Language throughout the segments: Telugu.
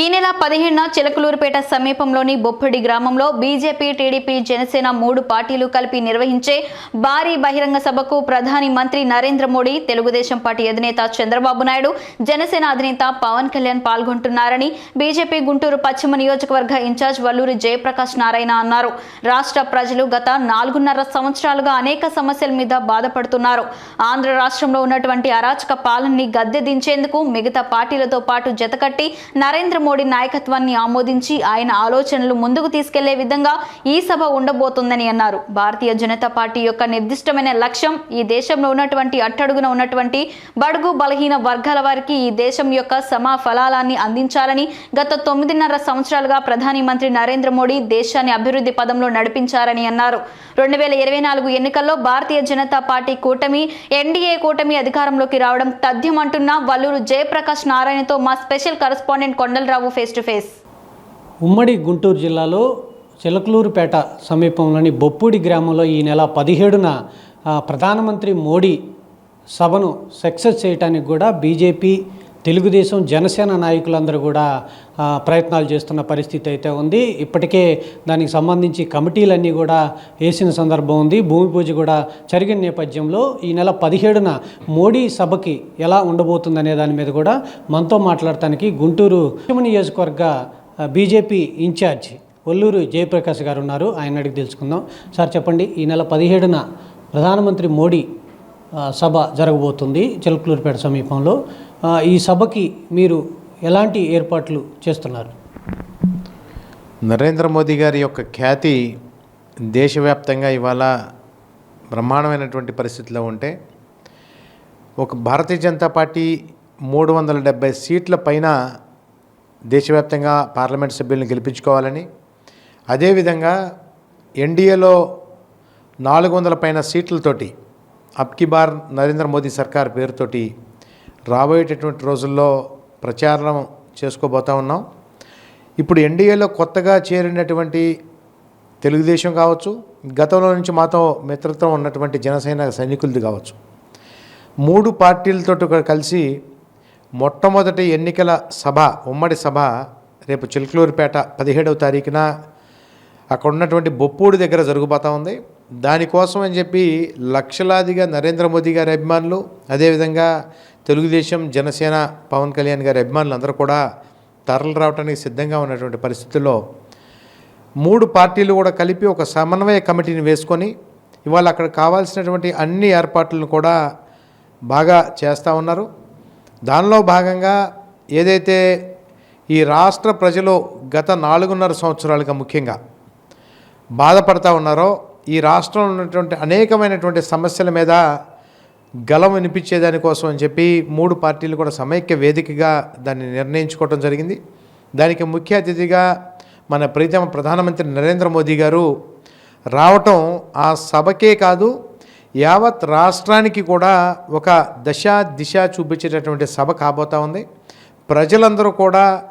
ఈ నెల పదిహేడున చిలకలూరుపేట సమీపంలోని బొప్పడి గ్రామంలో బీజేపీ టీడీపీ జనసేన మూడు పార్టీలు కలిపి నిర్వహించే భారీ బహిరంగ సభకు ప్రధాని మంత్రి నరేంద్ర మోడీ తెలుగుదేశం పార్టీ అధినేత చంద్రబాబు నాయుడు జనసేన అధినేత పవన్ కళ్యాణ్ పాల్గొంటున్నారని బీజేపీ గుంటూరు పశ్చిమ నియోజకవర్గ ఇన్ఛార్జ్ వల్లూరి జయప్రకాష్ నారాయణ అన్నారు. రాష్ట్ర ప్రజలు గత నాలుగున్నర సంవత్సరాలుగా అనేక సమస్యల మీద బాధపడుతున్నారు. ఆంధ్ర రాష్ట్రంలో ఉన్నటువంటి అరాచక పాలనని గద్దె దించేందుకు మిగతా పార్టీలతో పాటు జతకట్టి నరేంద్ర మోడీ నాయకత్వాన్ని ఆమోదించి ఆయన ఆలోచనలు ముందుకు తీసుకెళ్ళే విధంగా ఈ సభ ఉండబోతోందని అన్నారు. భారతీయ జనతా పార్టీ యొక్క నిర్దిష్టమైన లక్ష్యం ఈ దేశంలో ఉన్నటువంటి అట్టడుగున ఉన్నటువంటి బడుగు బలహీన వర్గాల వారికి ఈ దేశం యొక్క సమా ఫలాలాన్ని అందించాలని గత తొమ్మిదిన్నర సంవత్సరాలుగా ప్రధాని మంత్రి నరేంద్ర మోడీ దేశాన్ని అభివృద్ధి పదంలో నడిపించారని అన్నారు. రెండు వేల ఇరవై నాలుగు ఎన్నికల్లో భారతీయ జనతా పార్టీ కూటమి ఎన్డీఏ కూటమి అధికారంలోకి రావడం తథ్యమంటున్న వల్లూరు జయప్రకాష్ నారాయణతో మా special correspondent Kondalarao face to face. ఉమ్మడి గుంటూరు జిల్లాలో చిలకలూరుపేట సమీపంలోని బొప్పూడి గ్రామంలో ఈ నెల పదిహేడున ప్రధానమంత్రి మోడీ సభను సక్సెస్ చేయడానికి కూడా బీజేపీ తెలుగుదేశం జనసేన నాయకులందరూ కూడా ప్రయత్నాలు చేస్తున్న పరిస్థితి అయితే ఉంది. ఇప్పటికే దానికి సంబంధించి కమిటీలన్నీ కూడా వేసిన సందర్భం ఉంది. భూమి పూజ కూడా జరిగిన నేపథ్యంలో ఈ నెల పదిహేడున మోడీ సభకి ఎలా ఉండబోతుందనే దాని మీద కూడా మనతో మాట్లాడటానికి గుంటూరు నియోజకవర్గ బీజేపీ ఇన్ఛార్జ్ ఒల్లూరు జయప్రకాష్ గారు ఉన్నారు. ఆయన అడిగి తెలుసుకుందాం. సార్ చెప్పండి. ఈ నెల పదిహేడున ప్రధానమంత్రి మోడీ సభ జరగబోతుంది. చిలకలూరుపేట సమీపంలో. ఈ సభకి మీరు ఎలాంటి ఏర్పాట్లు చేస్తున్నారు? నరేంద్ర మోదీ గారి యొక్క ఖ్యాతి దేశవ్యాప్తంగా ఇవాళ బ్రహ్మాండమైనటువంటి పరిస్థితిలో ఉంటే ఒక భారతీయ జనతా పార్టీ మూడు వందల డెబ్బై సీట్ల పైన దేశవ్యాప్తంగా పార్లమెంట్ సభ్యులను గెలిపించుకోవాలని అదేవిధంగా ఎన్డీఏలో నాలుగు వందల పైన సీట్లతోటి అబ్కి బార్ నరేంద్ర మోదీ సర్కార్ పేరుతోటి రాబోయేటటువంటి రోజుల్లో ప్రచారం చేసుకోబోతా ఉన్నాం. ఇప్పుడు ఎన్డీఏలో కొత్తగా చేరినటువంటి తెలుగుదేశం కావచ్చు గతంలో నుంచి మాతో మిత్రత్వం ఉన్నటువంటి జనసేన సైనికులది కావచ్చు. మూడు పార్టీలతో కలిసి మొట్టమొదటి ఎన్నికల సభ ఉమ్మడి సభ రేపు చిలకలూరుపేట పదిహేడవ తారీఖున అక్కడ ఉన్నటువంటి బొప్పూడి దగ్గర జరుగుబోతా ఉంది. దానికోసం అని చెప్పి లక్షలాదిగా నరేంద్ర మోదీ గారి అభిమానులు అదేవిధంగా తెలుగుదేశం జనసేన పవన్ కళ్యాణ్ గారి అభిమానులు అందరూ కూడా తరలి రావడానికి సిద్ధంగా ఉన్నటువంటి పరిస్థితుల్లో మూడు పార్టీలు కూడా కలిపి ఒక సమన్వయ కమిటీని వేసుకొని ఇవాళ అక్కడ కావాల్సినటువంటి అన్ని ఏర్పాట్లను కూడా బాగా చేస్తూ ఉన్నారు. దానిలో భాగంగా ఏదైతే ఈ రాష్ట్ర ప్రజలు గత నాలుగున్నర సంవత్సరాలుగా ముఖ్యంగా బాధపడతా ఉన్నారో ఈ రాష్ట్రంలో ఉన్నటువంటి అనేకమైనటువంటి సమస్యల మీద గలం వినిపించేదానికోసం అని చెప్పి మూడు పార్టీలు కూడా సమైక్య వేదికగా దాన్ని నిర్ణయించుకోవడం జరిగింది. దానికి ముఖ్య అతిథిగా మన ప్రీతమ ప్రధానమంత్రి నరేంద్ర మోదీ గారు రావటం ఆ సభకే కాదు యావత్ రాష్ట్రానికి కూడా ఒక దశ దిశ చూపించేటటువంటి సభ కాబోతా ఉంది. ప్రజలందరూ కూడా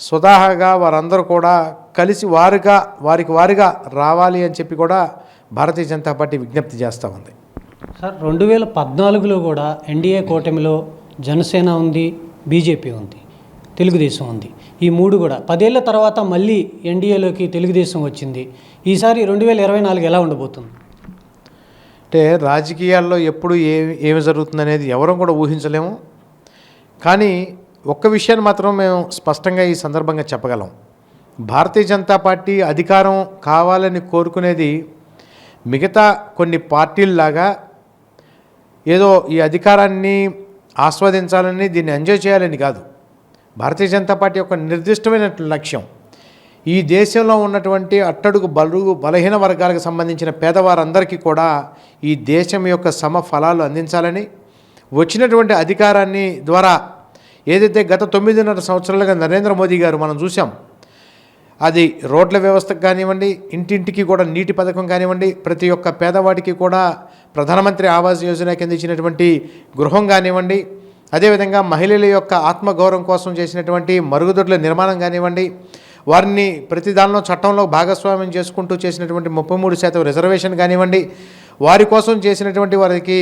స్వతహాగా వారందరూ కూడా కలిసి వారుగా వారికి వారిగా రావాలి అని చెప్పి కూడా భారతీయ జనతా పార్టీ విజ్ఞప్తి చేస్తూ ఉంది. సార్ రెండు వేల పద్నాలుగులో కూడా ఎన్డీఏ కూటమిలో జనసేన ఉంది బీజేపీ ఉంది తెలుగుదేశం ఉంది. ఈ మూడు కూడా. పదేళ్ళ తర్వాత మళ్ళీ ఎన్డీఏలోకి తెలుగుదేశం వచ్చింది. ఈసారి రెండు వేల ఇరవై నాలుగు ఎలా ఉండబోతుంది? అంటే రాజకీయాల్లో ఎప్పుడు ఏ ఏమి జరుగుతుందనేది ఎవరం కూడా ఊహించలేము. కానీ ఒక్క విషయాన్ని మాత్రం మేము స్పష్టంగా ఈ సందర్భంగా చెప్పగలం. భారతీయ జనతా పార్టీ అధికారం కావాలని కోరుకునేది మిగతా కొన్ని పార్టీల్లాగా ఏదో ఈ అధికారాన్ని ఆస్వాదించాలని దీన్ని ఎంజాయ్ చేయాలని కాదు. భారతీయ జనతా పార్టీ యొక్క నిర్దిష్టమైన లక్ష్యం ఈ దేశంలో ఉన్నటువంటి అట్టడుగు బలుగు బలహీన వర్గాలకు సంబంధించిన పేదవారందరికీ కూడా ఈ దేశం యొక్క సమ ఫలాలు అందించాలని వచ్చినటువంటి అధికారాన్ని ద్వారా ఏదైతే గత తొమ్మిదిన్నర సంవత్సరాలుగా నరేంద్ర మోదీ గారు మనం చూసాం అది రోడ్ల వ్యవస్థకు కానివ్వండి ఇంటింటికి కూడా నీటి పథకం కానివ్వండి ప్రతి ఒక్క పేదవాడికి కూడా ప్రధానమంత్రి ఆవాస్ యోజన కింద ఇచ్చినటువంటి గృహం కానివ్వండి అదేవిధంగా మహిళల యొక్క ఆత్మగౌరవం కోసం చేసినటువంటి మరుగుదొడ్ల నిర్మాణం కానివ్వండి వారిని ప్రతి దానిలో చట్టంలో భాగస్వామ్యం చేసుకుంటూ చేసినటువంటి ముప్పై మూడు శాతం రిజర్వేషన్ కానివ్వండి వారి కోసం చేసినటువంటి వారికి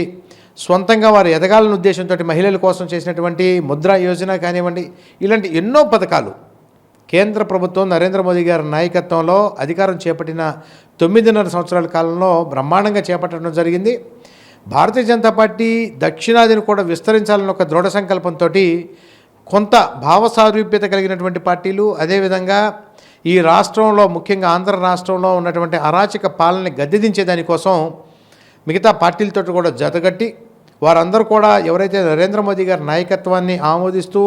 సొంతంగా వారు ఎదగాలనే ఉద్దేశంతో మహిళల కోసం చేసినటువంటి ముద్రా యోజన కానివ్వండి ఇలాంటి ఎన్నో పథకాలు కేంద్ర ప్రభుత్వం నరేంద్ర మోదీ గారి నాయకత్వంలో అధికారం చేపట్టిన తొమ్మిదిన్నర సంవత్సరాల కాలంలో బ్రహ్మాండంగా చేపట్టడం జరిగింది. భారతీయ జనతా పార్టీ దక్షిణాదిని కూడా విస్తరించాలని ఒక దృఢ సంకల్పంతో కొంత భావసారూప్యత కలిగినటువంటి పార్టీలు అదేవిధంగా ఈ రాష్ట్రంలో ముఖ్యంగా ఆంధ్ర రాష్ట్రంలో ఉన్నటువంటి అరాచక పాలనని గద్దెదించే దానికోసం మిగతా పార్టీలతో కూడా జతగట్టి వారందరూ కూడా ఎవరైతే నరేంద్ర మోదీ గారి నాయకత్వాన్ని ఆమోదిస్తూ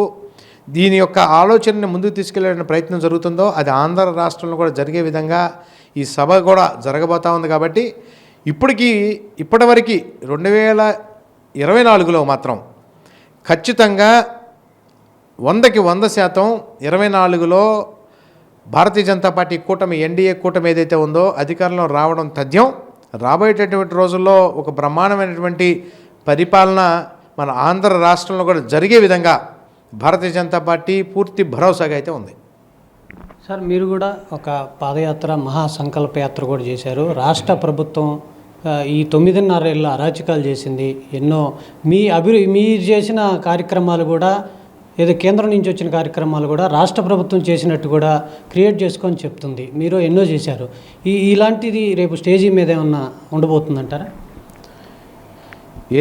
దీని యొక్క ఆలోచనని ముందుకు తీసుకెళ్ళే ప్రయత్నం జరుగుతుందో అది ఆంధ్ర రాష్ట్రంలో కూడా జరిగే విధంగా ఈ సభ కూడా జరగబోతా ఉంది కాబట్టి ఇప్పటికీ ఇప్పటివరకు రెండు వేల ఇరవై నాలుగులో మాత్రం ఖచ్చితంగా వందకి వంద శాతం ఇరవై నాలుగులో భారతీయ జనతా పార్టీ కూటమి ఎన్డీఏ కూటమి ఏదైతే ఉందో అధికారంలో రావడం తథ్యం. రాబోయేటటువంటి రోజుల్లో ఒక బ్రహ్మాండమైనటువంటి పరిపాలన మన ఆంధ్ర రాష్ట్రంలో కూడా జరిగే విధంగా భారతీయ జనతా పార్టీ పూర్తి భరోసాగా అయితే ఉంది. సార్ మీరు కూడా ఒక పాదయాత్ర మహా సంకల్ప యాత్ర కూడా చేశారు. రాష్ట్ర ప్రభుత్వం ఈ తొమ్మిదిన్నరేళ్ళ అరాచకాలు చేసింది. ఎన్నో మీ అభివృ మీరు చేసిన కార్యక్రమాలు కూడా ఏదో కేంద్రం నుంచి వచ్చిన కార్యక్రమాలు కూడా రాష్ట్ర ప్రభుత్వం చేసినట్టు కూడా క్రియేట్ చేసుకొని చెప్తుంది. మీరు ఎన్నో చేశారు. ఈ ఇలాంటిది రేపు స్టేజీ మీద ఏమన్నా ఉండబోతుందంటారా?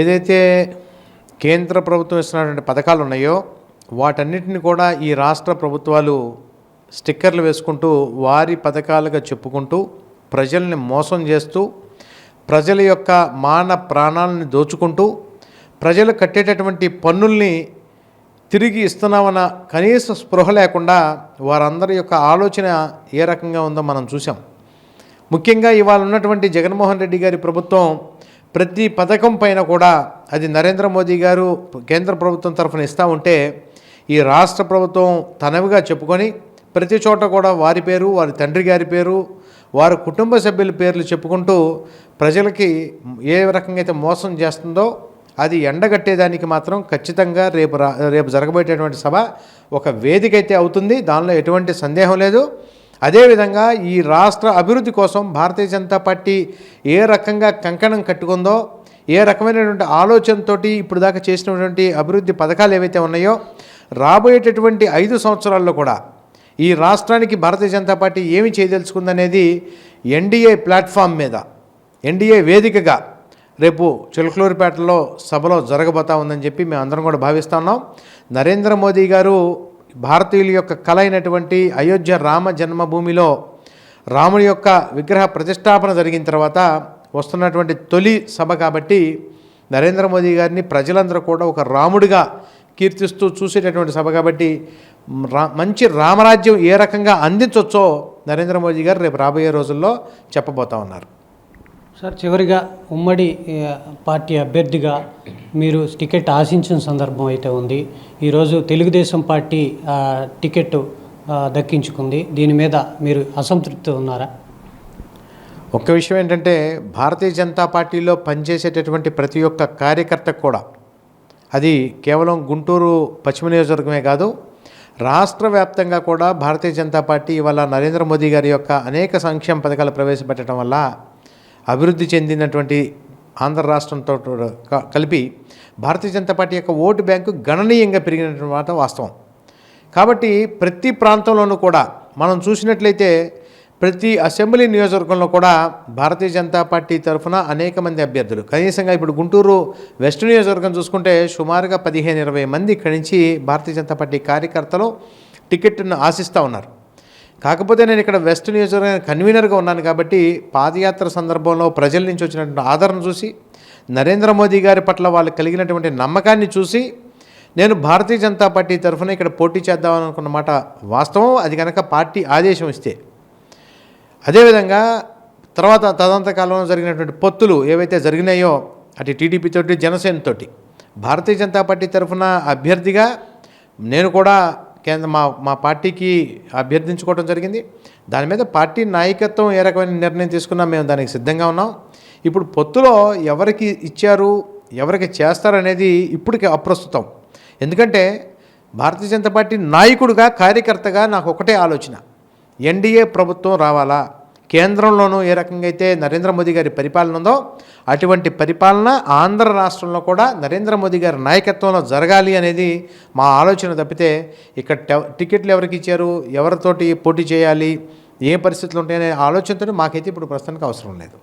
ఏదైతే కేంద్ర ప్రభుత్వం ఇస్తున్నటువంటి పథకాలు ఉన్నాయో వాటన్నిటిని కూడా ఈ రాష్ట్ర ప్రభుత్వాలు స్టిక్కర్లు వేసుకుంటూ వారి పథకాలుగా చెప్పుకుంటూ ప్రజల్ని మోసం చేస్తూ ప్రజల యొక్క మాన ప్రాణాలని దోచుకుంటూ ప్రజలు కట్టేటటువంటి పన్నుల్ని తిరిగి ఇస్తున్నామన్న కనీస స్పృహ లేకుండా వారందరి యొక్క ఆలోచన ఏ రకంగా ఉందో మనం చూసాం ముఖ్యంగా ఇవాళ ఉన్నటువంటి జగన్మోహన్ రెడ్డి గారి ప్రభుత్వం ప్రతి పథకం పైన కూడా అది నరేంద్ర మోదీ గారు కేంద్ర ప్రభుత్వం తరఫున ఇస్తూ ఉంటే ఈ రాష్ట్ర ప్రభుత్వం తనవిగా చెప్పుకొని ప్రతి చోట కూడా వారి పేరు వారి తండ్రి గారి పేరు వారి కుటుంబ సభ్యుల పేర్లు చెప్పుకుంటూ ప్రజలకి ఏ రకంగా అయితే మోసం చేస్తుందో అది ఎండగట్టేదానికి మాత్రం ఖచ్చితంగా రేపు రా రేపు జరగబోయేటటువంటి సభ ఒక వేదిక అయితే అవుతుంది. దానిలో ఎటువంటి సందేహం లేదు. అదేవిధంగా ఈ రాష్ట్ర అభివృద్ధి కోసం భారతీయ జనతా పార్టీ ఏ రకంగా కంకణం కట్టుకుందో ఏ రకమైనటువంటి ఆలోచనతోటి ఇప్పుడు దాకా చేసినటువంటి అభివృద్ధి పథకాలు ఏవైతే ఉన్నాయో రాబోయేటటువంటి ఐదు సంవత్సరాల్లో కూడా ఈ రాష్ట్రానికి భారతీయ జనతా పార్టీ ఏమి చేయదలుచుకుందనేది ఎన్డీఏ ప్లాట్ఫామ్ మీద ఎన్డీఏ వేదికగా రేపు చిలకలూరిపేటలో సభలో జరగబోతా ఉందని చెప్పి మేము అందరం కూడా భావిస్తా ఉన్నాం. నరేంద్ర మోదీ గారు భారతీయుల యొక్క కళ అయినటువంటి అయోధ్య రామ జన్మభూమిలో రాముడి యొక్క విగ్రహ ప్రతిష్టాపన జరిగిన తర్వాత వస్తున్నటువంటి తొలి సభ కాబట్టి నరేంద్ర మోదీ గారిని ప్రజలందరూ కూడా ఒక రాముడిగా కీర్తిస్తూ చూసేటటువంటి సభ కాబట్టి రా మంచి రామరాజ్యం ఏ రకంగా అందించవచ్చో నరేంద్ర మోదీ గారు రేపు రాబోయే రోజుల్లో చెప్పబోతా ఉన్నారు. సార్ చివరిగా ఉమ్మడి పార్టీ అభ్యర్థిగా మీరు టికెట్ ఆశించిన సందర్భం అయితే ఉంది. ఈరోజు తెలుగుదేశం పార్టీ టికెట్ దక్కించుకుంది. దీని మీద మీరు అసంతృప్తి ఉన్నారా? ఒక్క విషయం ఏంటంటే భారతీయ జనతా పార్టీలో పనిచేసేటటువంటి ప్రతి ఒక్క కార్యకర్తకు కూడా అది కేవలం గుంటూరు పశ్చిమ నియోజకవర్గమే కాదు రాష్ట్ర వ్యాప్తంగా కూడా భారతీయ జనతా పార్టీ ఇవాళ నరేంద్ర మోదీ గారి యొక్క అనేక సంక్షేమ పథకాలు ప్రవేశపెట్టడం వల్ల అభివృద్ధి చెందినటువంటి ఆంధ్ర రాష్ట్రంతో కలిపి భారతీయ జనతా పార్టీ యొక్క ఓటు బ్యాంకు గణనీయంగా పెరిగినటువంటి మాట వాస్తవం. కాబట్టి ప్రతి ప్రాంతంలోనూ కూడా మనం చూసినట్లయితే ప్రతి అసెంబ్లీ నియోజకవర్గంలో కూడా భారతీయ జనతా పార్టీ తరఫున అనేక మంది అభ్యర్థులు. కనీసంగా ఇప్పుడు గుంటూరు వెస్ట్ నియోజకవర్గం చూసుకుంటే సుమారుగా పదిహేను ఇరవై మంది ఇక్కడి నుంచి భారతీయ జనతా పార్టీ కార్యకర్తలు టికెట్ను ఆశిస్తూ ఉన్నారు. కాకపోతే నేను ఇక్కడ వెస్ట్ నియోజకవర్గం కన్వీనర్గా ఉన్నాను కాబట్టి పాదయాత్ర సందర్భంలో ప్రజల నుంచి వచ్చినటువంటి ఆదరణ చూసి నరేంద్ర మోదీ గారి పట్ల వాళ్ళకి కలిగినటువంటి నమ్మకాన్ని చూసి నేను భారతీయ జనతా పార్టీ తరఫున ఇక్కడ పోటీ చేద్దామని మాట వాస్తవం. అది కనుక పార్టీ ఆదేశం ఇస్తే అదేవిధంగా తర్వాత తదంత కాలంలో జరిగినటువంటి పొత్తులు ఏవైతే జరిగినాయో అటు టీడీపీ తోటి జనసేన తోటి భారతీయ జనతా పార్టీ తరఫున అభ్యర్థిగా నేను కూడా కేంద్ర మా మా పార్టీకి అభ్యర్థించుకోవడం జరిగింది. దాని మీద పార్టీ నాయకత్వం ఏ రకమైన నిర్ణయం తీసుకున్నా మేము దానికి సిద్ధంగా ఉన్నాం. ఇప్పుడు పొత్తులో ఎవరికి ఇచ్చారు ఎవరికి చేస్తారనేది ఇప్పటికి అప్రస్తుతం. ఎందుకంటే భారతీయ జనతా పార్టీ నాయకుడిగా కార్యకర్తగా నాకు ఒకటే ఆలోచన. ఎన్డీఏ ప్రభుత్వం రావాలా? కేంద్రంలోనూ ఏ రకంగా అయితే నరేంద్ర మోదీ గారి పరిపాలన ఉందో అటువంటి పరిపాలన ఆంధ్ర రాష్ట్రంలో కూడా నరేంద్ర మోదీ గారి నాయకత్వంలో జరగాలి అనేది మా ఆలోచన తప్పితే ఇక్కడ టికెట్లు ఎవరికి ఇచ్చారు? ఎవరితోటి పోటీ చేయాలి? ఏ పరిస్థితులు ఉంటాయనే ఆలోచనతో మాకైతే ఇప్పుడు ప్రస్తుతానికి అవసరం లేదు.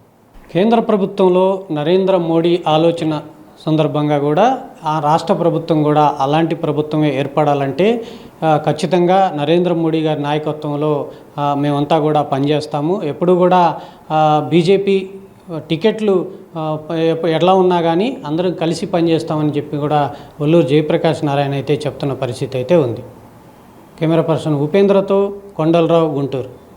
కేంద్ర ప్రభుత్వంలో నరేంద్ర మోడీ ఆలోచన సందర్భంగా కూడా ఆ రాష్ట్ర ప్రభుత్వం కూడా అలాంటి ప్రభుత్వమే ఏర్పడాలంటే ఖచ్చితంగా నరేంద్ర మోడీ గారి నాయకత్వంలో మేమంతా కూడా పనిచేస్తాము. ఎప్పుడు కూడా బీజేపీ టికెట్లు ఎట్లా ఉన్నా కానీ అందరం కలిసి పనిచేస్తామని చెప్పి కూడా ఒల్లూరు జయప్రకాష్ నారాయణ అయితే చెప్తున్న పరిస్థితి అయితే ఉంది. కెమెరా పర్సన్ ఉపేంద్రతో కొండలరావు గుంటూరు.